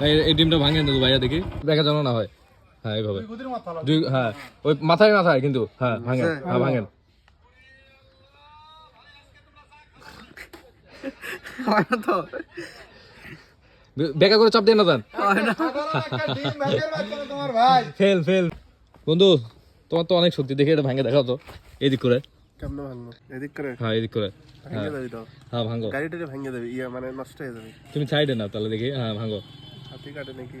এই- এই ডিমটা ভাঙেন তো ভাইয়া দেখি। দেখা যেন না হয়। হ্যাঁ এইভাবে। গুদির মাথা লাগবে দুই হ্যাঁ ওই মাথায় মাথায় কিন্তু। হ্যাঁ ভাঙেন হ্যাঁ ভাঙেন হয় না তো। বেকা করে চাপ দিয়ে না ফেল ফেল। বন্ধু তোমার তো অনেক শক্তি। দেখে এটা ভাঙে দেখাও তো। এদিক করে। কেমন ভাঙবো? এদিক করে? হ্যাঁ এদিক করে। ভেঙে যাবি তো? হ্যাঁ ভাঙো। গাড়িটা ভেঙে যাবে। ইয়া মানে নষ্ট হয়ে যাবে। তুমি সাইডে না তাহলে দেখি। হ্যাঁ ভাঙো। কাটে নাকি?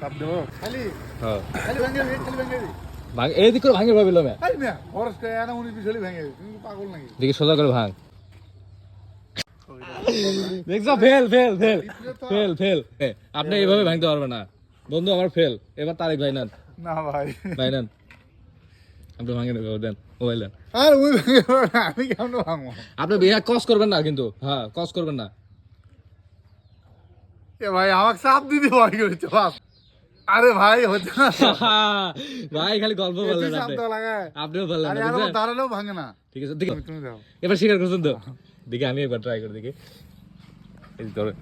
চাপ দেবো। খালি? হ্যাঁ। খালি ভাঙে দিবি, খালি ভাঙে দিবি। ভাঙ এইদিক করে ভাঙে ভাবিল আমি। মিয়া খরচ করে এনে উনিশ বিশ ভেঙে তুমি পাগল নাকি? দেখি সোজা করে ভাঙ। দেখছ ফেল ফেল ফেল ফেল ফেল আপনি এইভাবে ভাঙতে পারবেন না। বন্ধু আমার ফেল এবার তারেক ভাই নেন না ভাই। ভাই নেন আপনি ভাঙে নেবে দেন মোবাইল দেন। আর ওই ভেঙে আমি কেমন ভাঙবো? আপনি বিয়া কস করবেন না কিন্তু। হ্যাঁ কস করবেন না। এ ভাই আমাকে চাপ দিতে ভয় করেছে বাপ আরে ভাই হচ্ছে না ভাই খালি গল্প এতে বললেন আপনি আপনিও বললেন আরে না, আর বুঝছেন? দাঁড়ালেও ভাঙে না। ঠিক আছে দেখি তুমি- তুমি এবার স্বীকার করছেন তো। দেখি আমি একবার ট্রাই করে দেখি এই যে ধরে।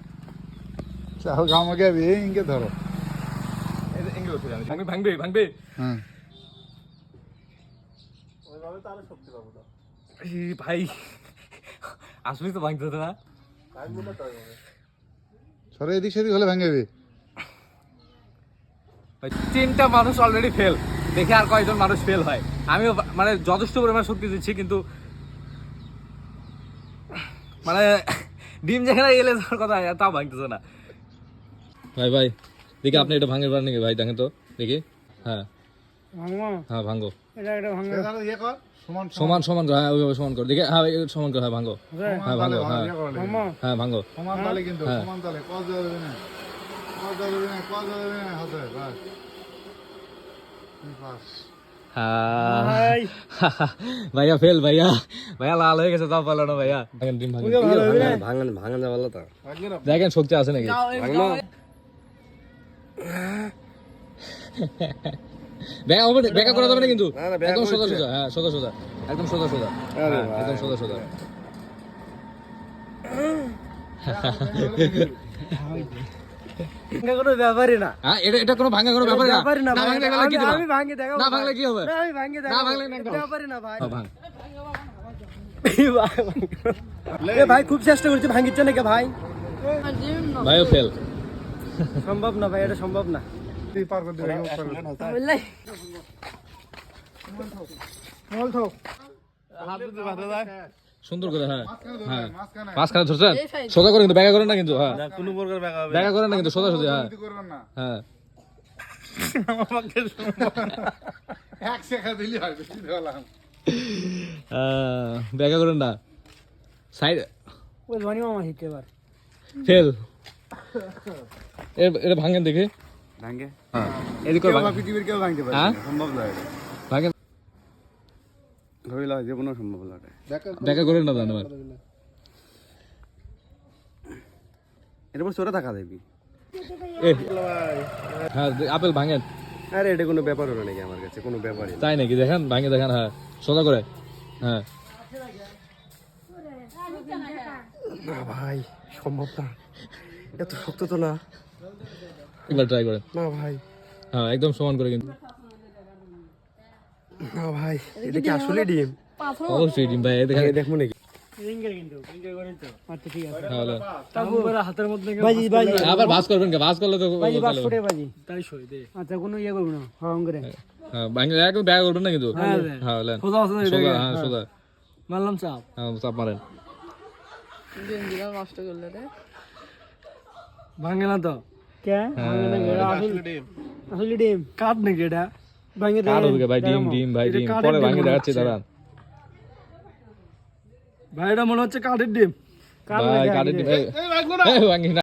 চাও আমাকে ইনকে ধরো। এই যে এঙ্গেল উঠে আমি ভাঙবে ভাঙবে। হ্যাঁ ওইভাবে তাহলে শক্তি পাবো না ভাই আসলে তো ভাঙতে হতো না। ভাঙবো সরে এদিক সেদিক হলে ভেঙে যাবে ভাই, তিনটা মানুষ অলরেডি ফেল দেখে আর কয়েকজন মানুষ ফেল হয়। আমিও মানে যথেষ্ট পরিমাণ শক্তি দিচ্ছি কিন্তু মানে ডিম যেখানে এলে যাওয়ার কথা তা ভাঙতেছে না। ভাই ভাই দেখি আপনি এটা ভাঙে পারেন নাকি? ভাই দেখেন তো দেখি। হ্যাঁ। হ্যাঁ ভাঙো। এখানে ইয়ে কর সমান সমান। সমান হ্যাঁ ওইভাবে সমান করো। দেখে হ্যাঁ সমান করো হ্যাঁ ভাঙো। হ্যাঁ ভাঙো হ্যাঁ। ইয়ে করলে। হ্যাঁ ভাঙো। সমান তালে কিন্তু হ্যাঁ। সমান তালে। কজ যাবে না। কজ যাবে না কজ যাবে না হাতে বাস। তুমি পাস হ্যাঁ ভাইয়া ফেল ভাইয়া। ভাইয়া লাল হয়ে গেছে তাও পারল না ভাইয়া। দেখেন ডিম ভাঙেন। ভাঙান ভাঙান যাবে তো। দেখেন শক্তি আছে নাকি? ব্যাকা হবে ব্যাকা করা যাবে না কিন্তু একদম সোজা সোজা হ্যাঁ সোজা সোজা একদম সোজা সোজা। হ্যাঁ, একদম সোজা সোজা। কোনো ব্যাপারই না। হ্যাঁ এটা এটা কোনো ভাঙা কোনো ব্যাপারই না। না ভাই, ভাঙলে গেলে কি আমি- আমি ভাঙে দেখাবো না ভাঙলে কি হবে? না, আমি ভাঙে না ভাঙলে একদম। ব্যাপারই না ভাই। ভাঙ। এ ভাই খুব চেষ্টা করছি ভাঙিচ্ছে নাকি ভাই? ভাইও ফেল সম্ভব না ভাই এটা সম্ভব না। তুই পার করে দিবি উপর মল থাও সুন্দর করে হ্যাঁ হ্যাঁ। মাঝখানে। ধরছেন? সোজা করে কিন্তু ব্যাকা করেন না কিন্তু হ্যাঁ। কোনো প্রকার ব্যাগা ব্যাকা করেন না কিন্তু সোজা সোজা হ্যাঁ। কিছু হ্যাঁ। এক শেখা দিলি হয় বেশি করেন না। সাইড ওই ধনী মামা শিখতে এবার ফেল। এটা ভাঙেন দেখে। ভাঙে? এদিকে পৃথিবীর কেউ ভাঙতে পারে? সম্ভব নয় সম্ভব না জানো থাকা আপেল ভাঙেন আরে এটা কোনো ব্যাপার হলো নাকি আমার কাছে কোনো ব্যাপারই তাই নাকি? দেখেন ভাঙে দেখেন হ্যাঁ। সোজা করে। হ্যাঁ। না ভাই সম্ভব না। এত শক্ত তো না। একবার ট্রাই করেন না ভাই। হ্যাঁ একদম সমান করে কিন্তু। না ভাই এটা কি আসলে ডিম। অবশ্যই ডিম ভাই এই দেখেন দেখব নাকি রিঙ্গের কিন্তু রিঙ্গের করে তো। আচ্ছা ঠিক আছে। হ্যাঁ আবার ভাস করবেন কে? করলে তো বাজি বাস আচ্ছা কোনো ইয়ে করব না হ্যাঁ একদম ব্যাকা করবেন না কিন্তু? হ্যাঁ সোজা সোজা সোজা হ্যাঁ সোজা। মারলাম চাপ। হ্যাঁ চাপ মারেন। ভাঙে না তো? ভাঙে না এটা আসলে ডিম। আসলে ডিম। কাট নাকি এটা? ভাঙে হবে ভাই ডিম ডিম ভাই ডিম। পরে ভাঙে দেখাচ্ছি দাঁড়ান। ভাই এটা মনে হচ্ছে কাঠের ডিম। কাঠের ডিম এই, এই, না।